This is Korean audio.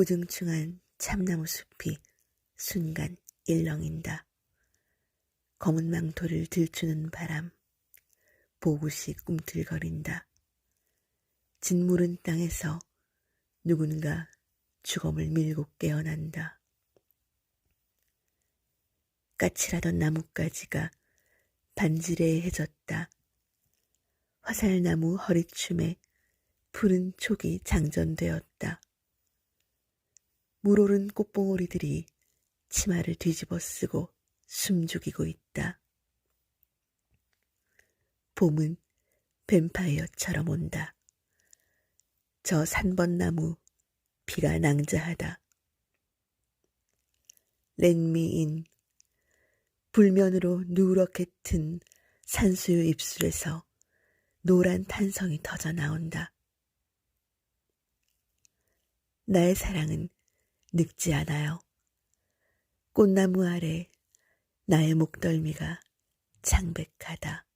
우중충한 참나무 숲이 순간 일렁인다. 검은 망토를 들추는 바람, 보굿이 꿈틀거린다. 짓무른 땅에서 누군가 죽음을 밀고 깨어난다. 까칠하던 나뭇가지가 반지레해졌다. 화살나무 허리춤에 푸른 촉이 장전되었다. 물오른 꽃봉오리들이 치마를 뒤집어 쓰고 숨죽이고 있다. 봄은 뱀파이어처럼 온다. 저 산번나무 비가 낭자하다. 렌미인 불면으로 누렇게 튼 산수유 입술에서 노란 탄성이 터져 나온다. 나의 사랑은 늙지 않아요. 꽃나무 아래 나의 목덜미가 창백하다.